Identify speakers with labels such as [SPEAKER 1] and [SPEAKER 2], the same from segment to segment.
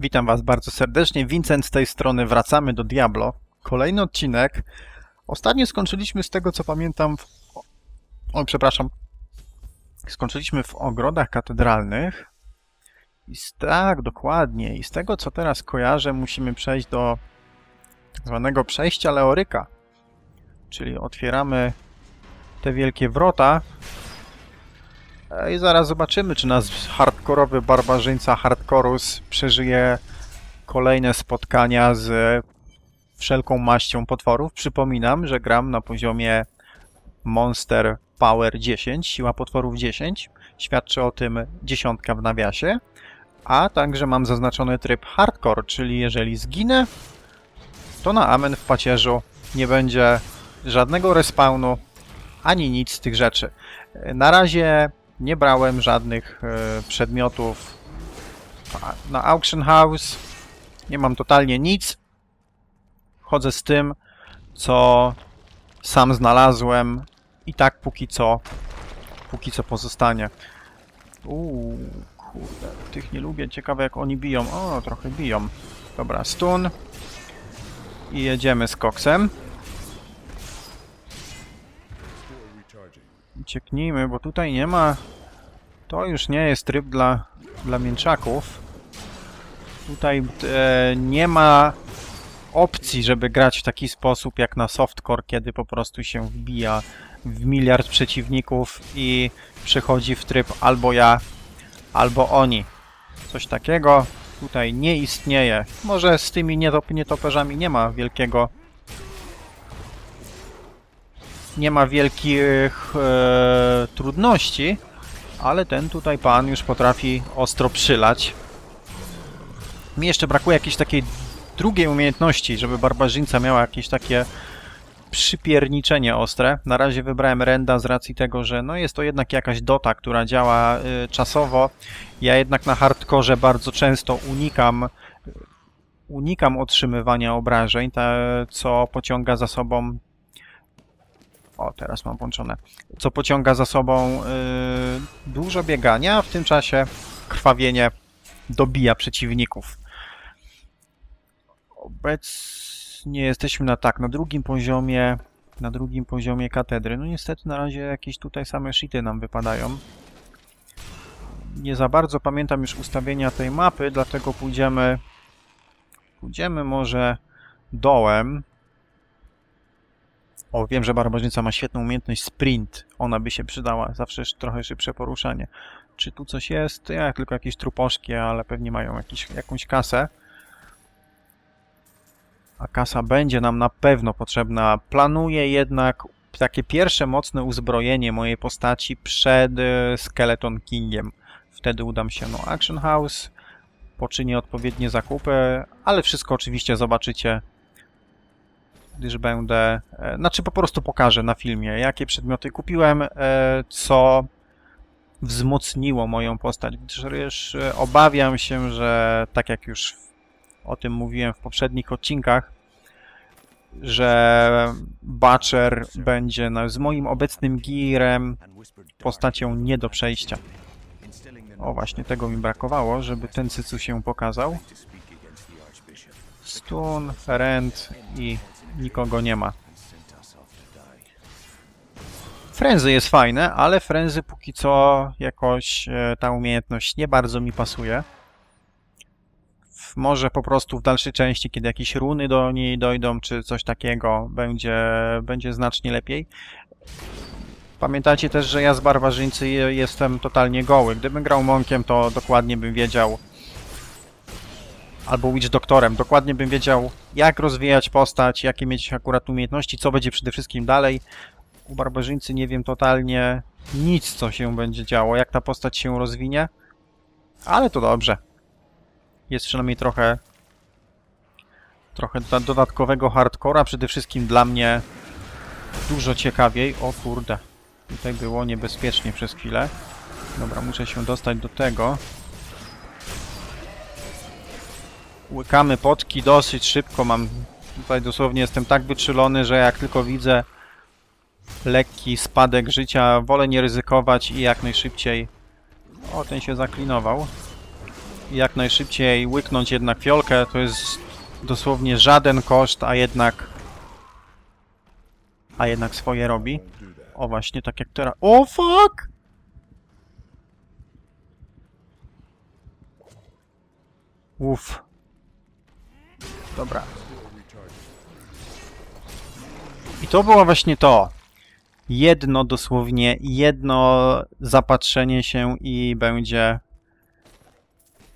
[SPEAKER 1] Witam Was bardzo serdecznie. Vincent z tej strony. Wracamy do Diablo. Kolejny odcinek. Ostatnio skończyliśmy z tego, co pamiętam. W... O, przepraszam. Skończyliśmy w ogrodach katedralnych. I z... tak, dokładnie. I z tego, co teraz kojarzę, musimy przejść do tak zwanego przejścia Leoryka. Czyli otwieramy te wielkie wrota. E, I zaraz zobaczymy, czy nasz hardkorowy barbarzyńca Hardkorus przeżyje kolejne spotkania z wszelką maścią potworów. Przypominam, że gram na poziomie Monster Power 10, siła potworów 10. Świadczy o tym dziesiątka w nawiasie. A także mam zaznaczony tryb hardcore, czyli jeżeli zginę, to na amen w pacierzu nie będzie żadnego respawnu, ani nic z tych rzeczy. Na razie nie brałem żadnych e, przedmiotów na Auction House. Nie mam totalnie nic. Chodzę z tym, co sam znalazłem i tak póki co, póki co pozostanie. Uuu, kurde, tych nie lubię. Ciekawe jak oni biją. O, trochę biją. Dobra, stun. I jedziemy z koksem. Ucieknijmy, bo tutaj nie ma... To już nie jest tryb dla, dla mięczaków. Tutaj e, nie ma opcji, żeby grać w taki sposób jak na softcore, kiedy po prostu się wbija w miliard przeciwników i przechodzi w tryb albo ja, albo oni. Coś takiego tutaj nie istnieje. Może z tymi nietop nietoperzami nie ma wielkiego nie ma wielkich e, trudności, ale ten tutaj pan już potrafi ostro przylać. Mi jeszcze brakuje jakiejś takiej drugiej umiejętności, żeby barbarzyńca miała jakieś takie przypierniczenie ostre. Na razie wybrałem Renda z racji tego, że no jest to jednak jakaś dota, która działa y, czasowo. Ja jednak na hardkorze bardzo często unikam unikam otrzymywania obrażeń, te, co pociąga za sobą o, teraz mam włączone. Co pociąga za sobą y, dużo biegania, a w tym czasie krwawienie dobija przeciwników. Obecnie jesteśmy na tak, na drugim poziomie, na drugim poziomie katedry. No niestety na razie jakieś tutaj same shity nam wypadają. Nie za bardzo pamiętam już ustawienia tej mapy, dlatego pójdziemy pójdziemy może dołem. O, wiem, że barbarzyńca ma świetną umiejętność sprint. Ona by się przydała. Zawsze sz- trochę szybsze poruszanie. Czy tu coś jest? Ja tylko jakieś truposzki, ale pewnie mają jakiś, jakąś kasę. A kasa będzie nam na pewno potrzebna. Planuję jednak takie pierwsze mocne uzbrojenie mojej postaci przed e, Skeleton Kingiem. Wtedy udam się no Action House, poczynię odpowiednie zakupy, ale wszystko oczywiście zobaczycie gdyż będę, e, znaczy po prostu pokażę na filmie, jakie przedmioty kupiłem, e, co wzmocniło moją postać, gdyż e, obawiam się, że tak jak już o tym mówiłem w poprzednich odcinkach, że Butcher będzie na, z moim obecnym gearem postacią nie do przejścia. O, właśnie tego mi brakowało, żeby ten cycu się pokazał. Stun, Rend i nikogo nie ma. Frenzy jest fajne, ale Frenzy póki co jakoś e, ta umiejętność nie bardzo mi pasuje. Może po prostu w dalszej części, kiedy jakieś runy do niej dojdą, czy coś takiego, będzie, będzie znacznie lepiej. Pamiętajcie też, że ja z barbarzyńcy je- jestem totalnie goły. Gdybym grał monkiem, to dokładnie bym wiedział, albo Witch Doktorem. Dokładnie bym wiedział, jak rozwijać postać, jakie mieć akurat umiejętności, co będzie przede wszystkim dalej. U barbarzyńcy nie wiem totalnie nic, co się będzie działo, jak ta postać się rozwinie, ale to dobrze. Jest przynajmniej trochę trochę doda- dodatkowego hardcora, przede wszystkim dla mnie dużo ciekawiej. O kurde, tutaj było niebezpiecznie przez chwilę. Dobra, muszę się dostać do tego. Łykamy potki dosyć szybko. Mam tutaj dosłownie jestem tak wyczulony, że jak tylko widzę lekki spadek życia, wolę nie ryzykować i jak najszybciej. O, ten się zaklinował. jak najszybciej łyknąć jednak fiolkę. To jest dosłownie żaden koszt, a jednak... A jednak swoje robi. O właśnie, tak jak teraz. O fuck! Uff. Dobra. I to było właśnie to. Jedno dosłownie, jedno zapatrzenie się i będzie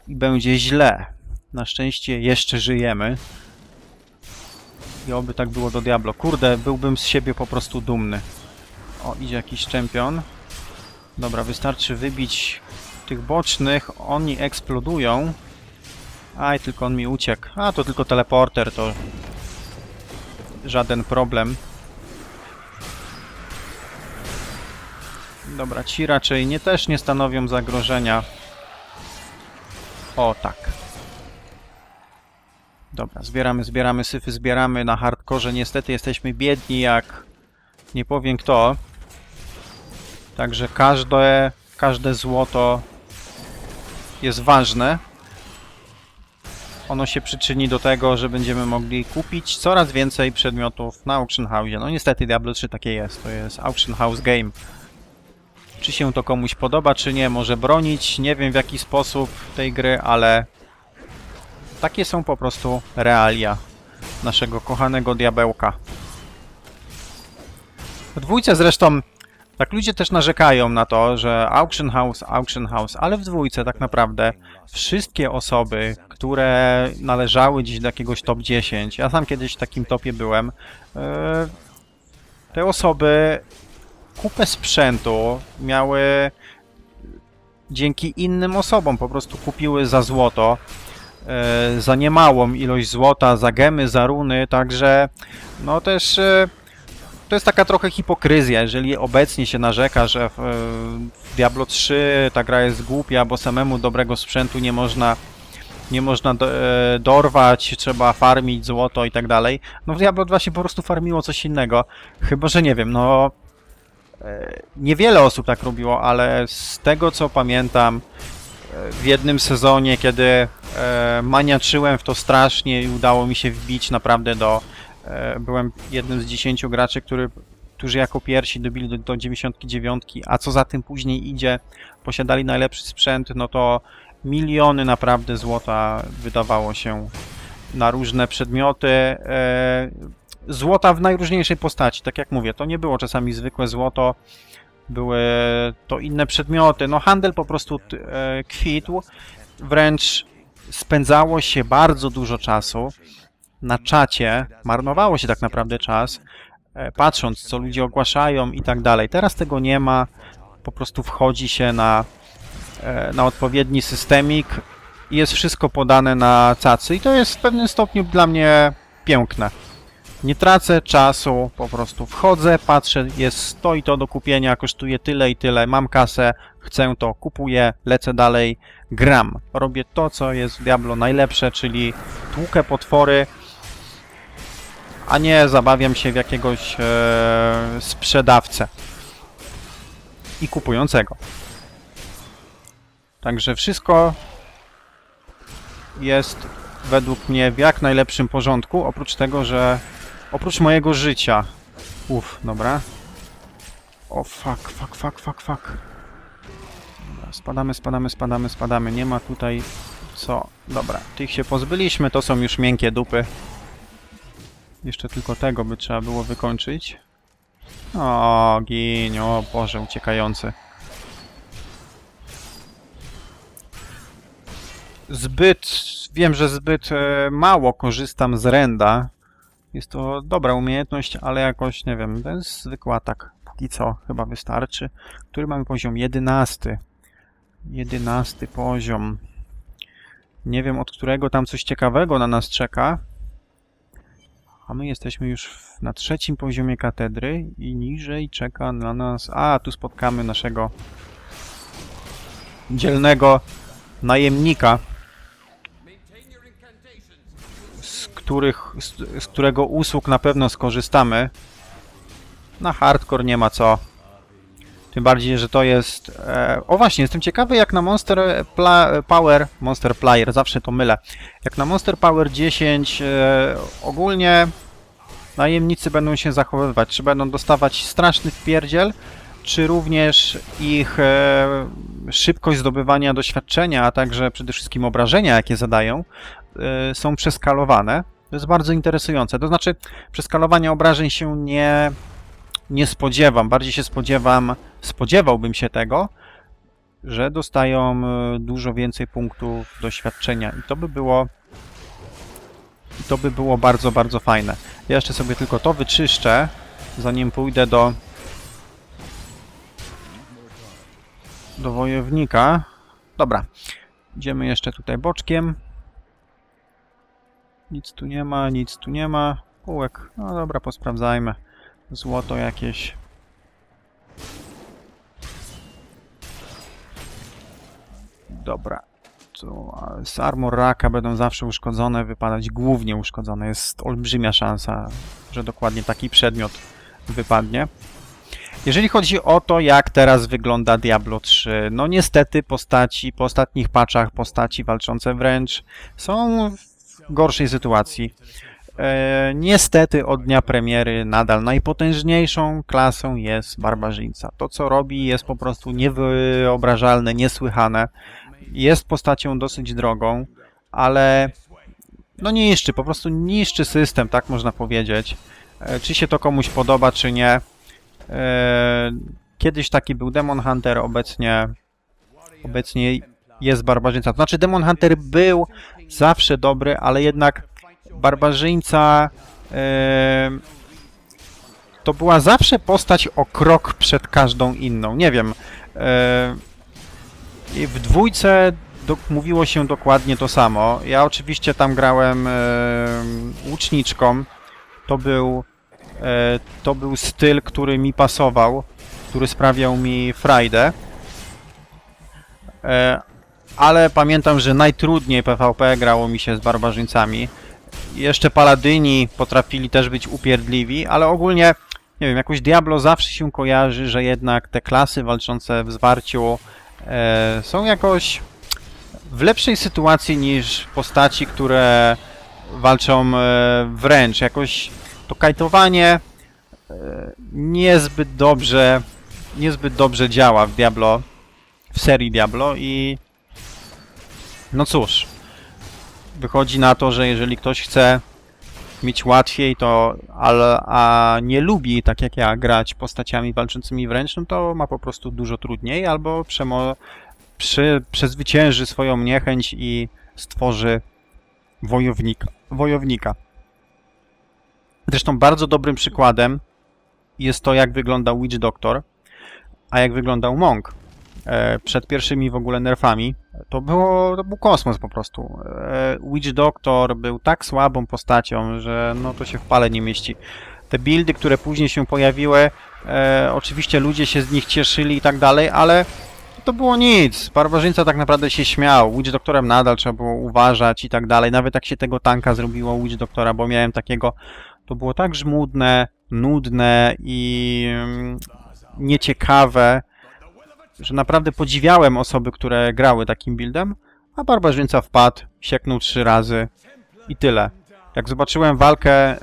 [SPEAKER 1] i będzie źle. Na szczęście jeszcze żyjemy. I oby tak było do Diablo. Kurde, byłbym z siebie po prostu dumny. O, idzie jakiś czempion. Dobra, wystarczy wybić tych bocznych. Oni eksplodują. Aj, tylko on mi uciekł. A, to tylko teleporter, to żaden problem. Dobra, ci raczej nie też nie stanowią zagrożenia. O, tak. Dobra, zbieramy, zbieramy syfy, zbieramy na hardkorze. Niestety jesteśmy biedni jak nie powiem kto. Także każde, każde złoto jest ważne. Ono się przyczyni do tego, że będziemy mogli kupić coraz więcej przedmiotów na Auction House. No niestety Diablo 3 takie jest. To jest Auction House Game. Czy się to komuś podoba, czy nie, może bronić. Nie wiem w jaki sposób tej gry, ale takie są po prostu realia naszego kochanego diabełka. W dwójce zresztą, tak ludzie też narzekają na to, że Auction House, Auction House, ale w dwójce tak naprawdę wszystkie osoby, które należały dziś do jakiegoś top 10, ja sam kiedyś w takim topie byłem, yy, te osoby kupę sprzętu miały dzięki innym osobom, po prostu kupiły za złoto, e, za niemałą ilość złota, za gemy, za runy, także no też e, to jest taka trochę hipokryzja, jeżeli obecnie się narzeka, że w, e, w Diablo 3 ta gra jest głupia, bo samemu dobrego sprzętu nie można nie można do, e, dorwać, trzeba farmić złoto i tak dalej. No w Diablo 2 się po prostu farmiło coś innego. Chyba, że nie wiem, no e, niewiele osób tak robiło, ale z tego co pamiętam e, w jednym sezonie, kiedy e, maniaczyłem w to strasznie i udało mi się wbić naprawdę do... E, byłem jednym z 10 graczy, który, którzy jako pierwsi dobili do, do 99, a co za tym później idzie, posiadali najlepszy sprzęt, no to miliony naprawdę złota wydawało się na różne przedmioty. E, złota w najróżniejszej postaci, tak jak mówię, to nie było czasami zwykłe złoto, były to inne przedmioty. No handel po prostu e, kwitł, wręcz spędzało się bardzo dużo czasu na czacie, marnowało się tak naprawdę czas, e, patrząc co ludzie ogłaszają i tak dalej. Teraz tego nie ma, po prostu wchodzi się na e, na odpowiedni systemik i jest wszystko podane na cacy i to jest w pewnym stopniu dla mnie piękne. Nie tracę czasu, po prostu wchodzę, patrzę, jest to i to do kupienia, kosztuje tyle i tyle, mam kasę, chcę to, kupuję, lecę dalej, gram. Robię to, co jest w Diablo najlepsze, czyli tłukę potwory, a nie zabawiam się w jakiegoś e, sprzedawcę i kupującego. Także wszystko jest według mnie w jak najlepszym porządku, oprócz tego, że oprócz mojego życia. Uff, dobra. O fuck, fuck, fuck, fuck, fuck. Spadamy, spadamy, spadamy, spadamy. Nie ma tutaj co. Dobra, tych się pozbyliśmy, to są już miękkie dupy. Jeszcze tylko tego by trzeba było wykończyć. O, gin, o Boże, uciekający. zbyt, wiem, że zbyt e, mało korzystam z renda. Jest to dobra umiejętność, ale jakoś, nie wiem, to jest zwykły atak. Póki co chyba wystarczy. Który mamy poziom? 11. 11 poziom. Nie wiem, od którego tam coś ciekawego na nas czeka. A my jesteśmy już na trzecim poziomie katedry i niżej czeka na nas... A, tu spotkamy naszego dzielnego najemnika, z, których, z, z którego usług na pewno skorzystamy. Na hardcore nie ma co. Tym bardziej, że to jest... E, o właśnie, jestem ciekawy jak na Monster Pla Power... Monster Player, zawsze to mylę. Jak na Monster Power 10 e, ogólnie najemnicy będą się zachowywać. Czy będą dostawać straszny wpierdziel, czy również ich e, szybkość zdobywania doświadczenia, a także przede wszystkim obrażenia, jakie zadają, są przeskalowane. To jest bardzo interesujące. To znaczy, przeskalowania obrażeń się nie, nie spodziewam. Bardziej się spodziewam, spodziewałbym się tego, że dostają e, dużo więcej punktów doświadczenia. I to by było. I to by było bardzo, bardzo fajne. Ja jeszcze sobie tylko to wyczyszczę, zanim pójdę do do wojownika. Dobra. Idziemy jeszcze tutaj boczkiem. Nic tu nie ma, nic tu nie ma. Kółek. No dobra, posprawdzajmy. Złoto jakieś. Dobra. Tu, z armor raka będą zawsze uszkodzone, wypadać głównie uszkodzone. Jest olbrzymia szansa, że dokładnie taki przedmiot wypadnie. Jeżeli chodzi o to, jak teraz wygląda Diablo 3, no niestety postaci po ostatnich patchach, postaci walczące wręcz są w gorszej sytuacji. E, niestety od dnia premiery nadal najpotężniejszą klasą jest barbarzyńca. To co robi jest po prostu niewyobrażalne, niesłychane. Jest postacią dosyć drogą, ale no niszczy, po prostu niszczy system, tak można powiedzieć. E, czy się to komuś podoba, czy nie, E, Kiedyś taki był Demon Hunter, obecnie, obecnie jest barbarzyńca. To znaczy Demon Hunter był zawsze dobry, ale jednak barbarzyńca e, to była zawsze postać o krok przed każdą inną. Nie wiem. I w dwójce do, mówiło się dokładnie to samo. Ja oczywiście tam grałem e, łuczniczką. To był E, to był styl, który mi pasował, który sprawiał mi frajdę. E, ale pamiętam, że najtrudniej PvP grało mi się z barbarzyńcami. Jeszcze paladyni potrafili też być upierdliwi, ale ogólnie, nie wiem, jakoś Diablo zawsze się kojarzy, że jednak te klasy walczące w zwarciu są jakoś w lepszej sytuacji niż postaci, które walczą e, wręcz. Jakoś to kajtowanie e, niezbyt dobrze, niezbyt dobrze działa w Diablo, w serii Diablo i no cóż, wychodzi na to, że jeżeli ktoś chce mieć łatwiej, to ale, a nie lubi, tak jak ja, grać postaciami walczącymi wręcz, no to ma po prostu dużo trudniej, albo przemo, przy, przezwycięży swoją niechęć i stworzy wojownika. wojownika. Zresztą bardzo dobrym przykładem jest to, jak wyglądał Witch Doctor, a jak wyglądał Monk. E, przed pierwszymi w ogóle nerfami to, było, to był kosmos po prostu. E, Witch Doctor był tak słabą postacią, że no to się w pale nie mieści. Te buildy, które później się pojawiły, e, oczywiście ludzie się z nich cieszyli i tak dalej, ale to było nic. Barbarzyńca tak naprawdę się śmiał. Witch Doktorem nadal trzeba było uważać i tak dalej. Nawet jak się tego tanka zrobiło Witch Doktora, bo miałem takiego to było tak żmudne, nudne i mm, nieciekawe, że naprawdę podziwiałem osoby, które grały takim buildem, a barbarzyńca wpadł, sieknął trzy razy i tyle. Jak zobaczyłem walkę e,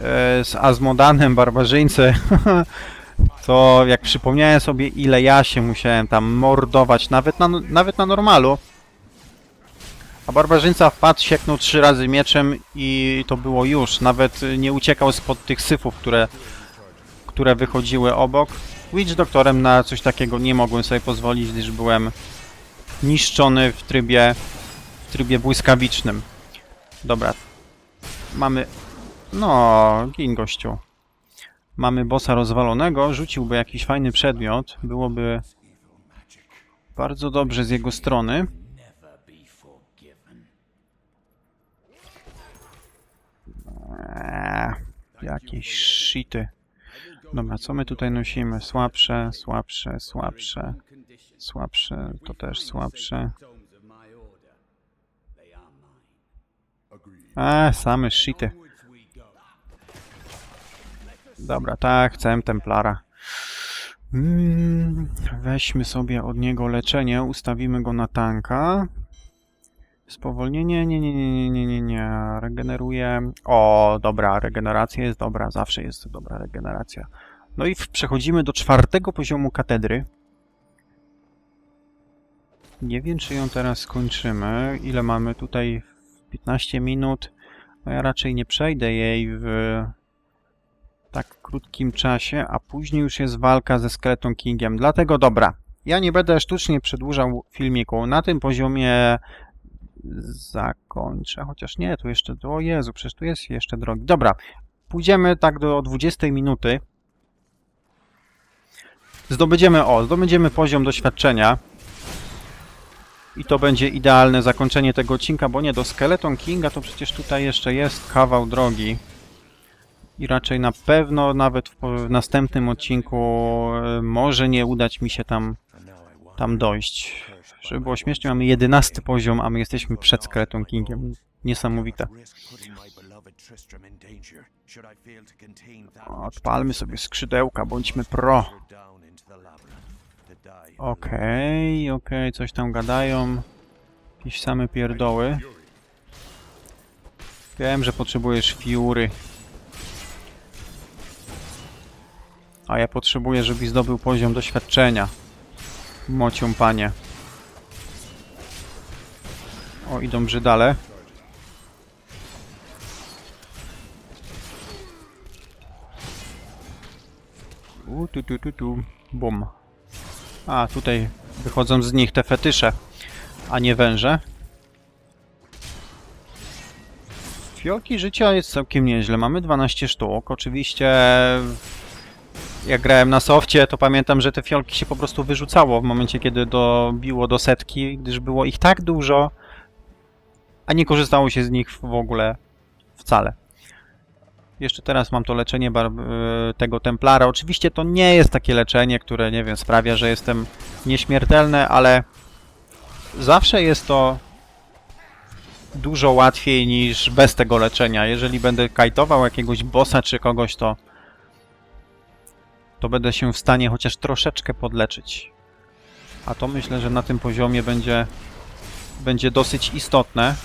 [SPEAKER 1] z Azmodanem barbarzyńcy, to jak przypomniałem sobie, ile ja się musiałem tam mordować, nawet na, nawet na normalu, a barbarzyńca wpadł, sieknął trzy razy mieczem i to było już. Nawet nie uciekał spod tych syfów, które, które wychodziły obok. Witch Doktorem na coś takiego nie mogłem sobie pozwolić, gdyż byłem niszczony w trybie, w trybie błyskawicznym. Dobra. Mamy... No, gin gościu. Mamy bossa rozwalonego, rzuciłby jakiś fajny przedmiot. Byłoby bardzo dobrze z jego strony. Eee, jakieś shity. Dobra, co my tutaj nosimy? Słabsze, słabsze, słabsze. Słabsze, to też słabsze. A, same shity. Dobra, tak, chcę Templara. Mm, weźmy sobie od niego leczenie, ustawimy go na tanka. Spowolnienie, nie, nie, nie, nie, nie, nie, nie, regeneruje. O, dobra, regeneracja jest dobra, zawsze jest dobra regeneracja. No i przechodzimy do czwartego poziomu katedry. Nie wiem, czy ją teraz skończymy. Ile mamy tutaj? 15 minut. No ja raczej nie przejdę jej w tak krótkim czasie, a później już jest walka ze Skeleton Kingiem. Dlatego dobra, ja nie będę sztucznie przedłużał filmiku. Na tym poziomie zakończę, chociaż nie, tu jeszcze, o Jezu, przecież tu jest jeszcze drogi. Dobra, pójdziemy tak do 20 minuty. Zdobędziemy, o, zdobędziemy poziom doświadczenia. I to będzie idealne zakończenie tego odcinka, bo nie, do Skeleton Kinga to przecież tutaj jeszcze jest kawał drogi. I raczej na pewno nawet w, w następnym odcinku e, może nie udać mi się tam, tam dojść. Żeby było śmiesznie, mamy 11 poziom, a my jesteśmy przed Skeleton Kingiem. Niesamowite. Odpalmy sobie skrzydełka, bądźmy pro. Okej, okej, coś tam gadają. Jakieś same pierdoły. Wiem, że potrzebujesz fiury. A ja potrzebuję, żebyś zdobył poziom doświadczenia. Mocią panie. O, idą brzydale. U, tu, tu, tu, tu. Bum. A, tutaj wychodzą z nich te fetysze, a nie węże. Fiolki życia jest całkiem nieźle. Mamy 12 sztuk. Oczywiście jak grałem na softie, to pamiętam, że te fiolki się po prostu wyrzucało w momencie, kiedy dobiło do setki, gdyż było ich tak dużo, a nie korzystało się z nich w ogóle wcale. Jeszcze teraz mam to leczenie y, tego Templara. Oczywiście to nie jest takie leczenie, które, nie wiem, sprawia, że jestem nieśmiertelny, ale zawsze jest to dużo łatwiej niż bez tego leczenia. Jeżeli będę kajtował jakiegoś bossa czy kogoś, to to będę się w stanie chociaż troszeczkę podleczyć. A to myślę, że na tym poziomie będzie będzie dosyć istotne.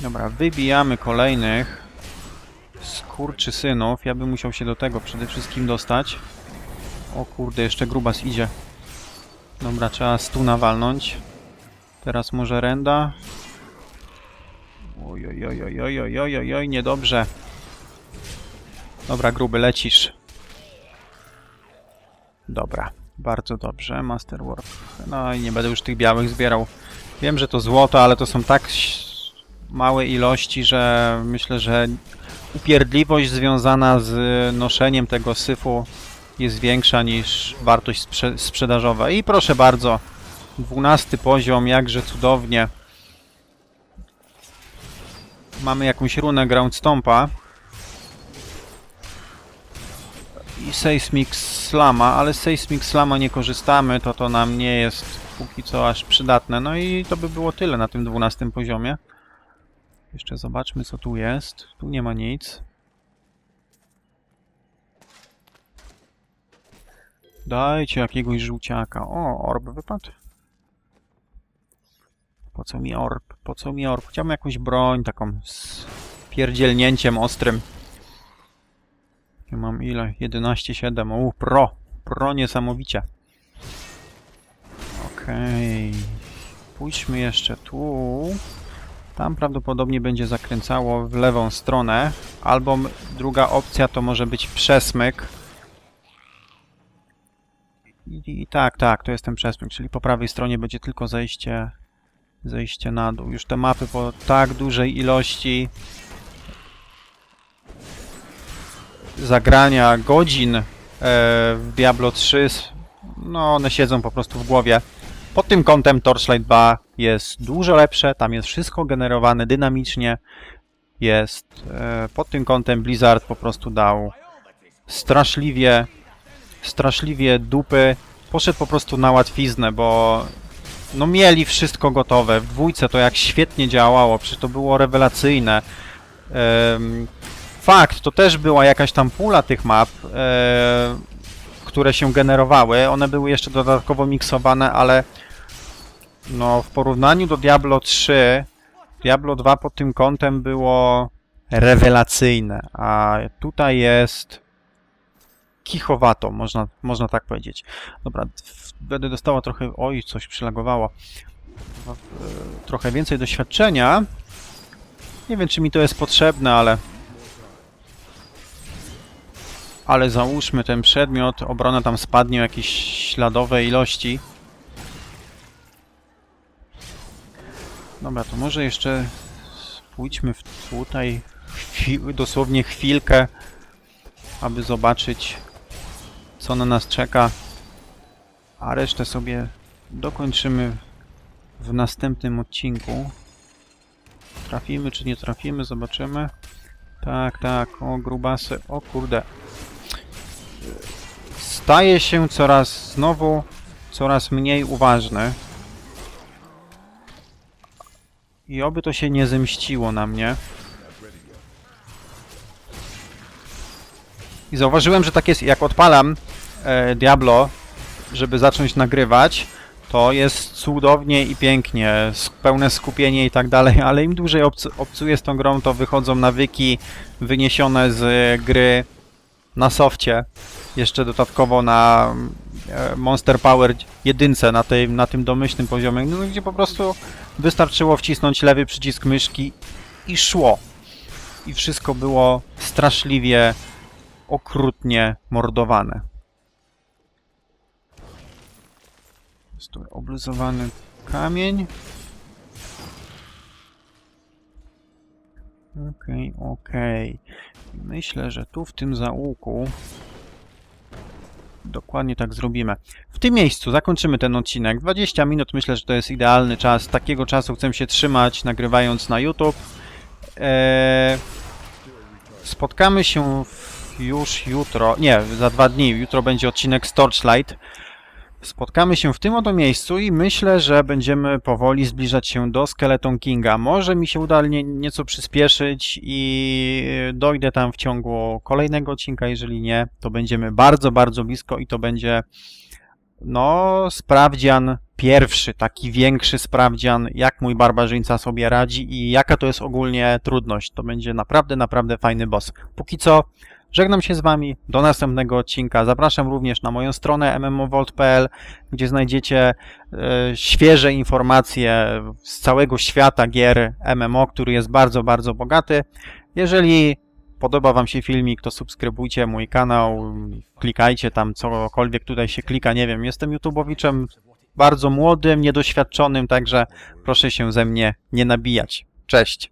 [SPEAKER 1] Dobra, wybijamy kolejnych skurczysynów. Ja bym musiał się do tego przede wszystkim dostać. O kurde, jeszcze grubas idzie. Dobra, trzeba stuna walnąć. Teraz może renda. Oj, oj, oj, oj, oj, oj, oj, oj, oj, niedobrze. Dobra, gruby, lecisz. Dobra, bardzo dobrze. Master Warp. No i nie będę już tych białych zbierał. Wiem, że to złoto, ale to są tak małe ilości, że myślę, że upierdliwość związana z noszeniem tego syfu jest większa niż wartość sprze sprzedażowa. I proszę bardzo, 12 poziom, jakże cudownie. Mamy jakąś runę Ground Stompa. I Seismic Slama, ale z Seismic Slama nie korzystamy, to to nam nie jest póki co aż przydatne. No i to by było tyle na tym 12 poziomie. Jeszcze zobaczmy co tu jest. Tu nie ma nic. Dajcie jakiegoś żółciaka. O, orb wypadł. Po co mi orb? Po co mi orb? Chciałbym jakąś broń taką z pierdzielnięciem ostrym. Ja mam ile? 11,7. U, pro. Pro niesamowicie. Okej. Pójdźmy jeszcze tu. Tam prawdopodobnie będzie zakręcało w lewą stronę. Albo druga opcja to może być przesmyk. I, I tak, tak, to jest ten przesmyk, czyli po prawej stronie będzie tylko zejście, zejście na dół. Już te mapy po tak dużej ilości zagrania godzin e, w Diablo 3, s- no one siedzą po prostu w głowie. Pod tym kątem Torchlight 2 jest dużo lepsze, tam jest wszystko generowane dynamicznie. Jest e, pod tym kątem Blizzard po prostu dał straszliwie, straszliwie dupy. Poszedł po prostu na łatwiznę, bo no mieli wszystko gotowe. W dwójce to jak świetnie działało, przecież to było rewelacyjne. Fakt, to też była jakaś tam pula tych map, e, które się generowały. One były jeszcze dodatkowo miksowane, ale no w porównaniu do Diablo 3, Diablo 2 pod tym kątem było rewelacyjne, a tutaj jest kichowato, można, można tak powiedzieć. Dobra, będę dostała trochę, oj, coś przylagowało, e, trochę więcej doświadczenia. Nie wiem, czy mi to jest potrzebne, ale ale załóżmy ten przedmiot, obrona tam spadnie o jakieś śladowe ilości. Dobra, to może jeszcze pójdźmy w tutaj chwi- dosłownie chwilkę, aby zobaczyć, co na nas czeka, a resztę sobie dokończymy w następnym odcinku. Trafimy czy nie trafimy, zobaczymy. Tak, tak, o grubasy, o kurde. Staje się coraz znowu coraz mniej uważny. I oby to się nie zemściło na mnie. I zauważyłem, że tak jest, jak odpalam e, Diablo, żeby zacząć nagrywać, to jest cudownie i pięknie, pełne skupienie i tak dalej, ale im dłużej obc obcuję z tą grą, to wychodzą nawyki wyniesione z e, gry na softie, jeszcze dodatkowo na e, Monster Power jedynce, na, tej, na tym domyślnym poziomie, no, gdzie po prostu wystarczyło wcisnąć lewy przycisk myszki i szło. I wszystko było straszliwie, okrutnie mordowane. Jest tu obluzowany kamień. Okej, okej. Myślę, że tu w tym zaułku dokładnie tak zrobimy. W tym miejscu zakończymy ten odcinek. 20 minut myślę, że to jest idealny czas. Takiego czasu chcę się trzymać, nagrywając na YouTube. Eee, spotkamy się już jutro. Nie, za dwa dni. Jutro będzie odcinek z Torchlight. Spotkamy się w tym oto miejscu i myślę, że będziemy powoli zbliżać się do Skeleton Kinga. Może mi się uda nie, nieco przyspieszyć i dojdę tam w ciągu kolejnego odcinka. Jeżeli nie, to będziemy bardzo, bardzo blisko i to będzie no, sprawdzian pierwszy, taki większy sprawdzian, jak mój barbarzyńca sobie radzi i jaka to jest ogólnie trudność. To będzie naprawdę, naprawdę fajny boss. Póki co, żegnam się z Wami, do następnego odcinka. Zapraszam również na moją stronę mmovolt.pl, gdzie znajdziecie e, świeże informacje z całego świata gier MMO, który jest bardzo, bardzo bogaty. Jeżeli podoba Wam się filmik, to subskrybujcie mój kanał, klikajcie tam cokolwiek tutaj się klika, nie wiem, jestem YouTubowiczem bardzo młodym, niedoświadczonym, także proszę się ze mnie nie nabijać. Cześć!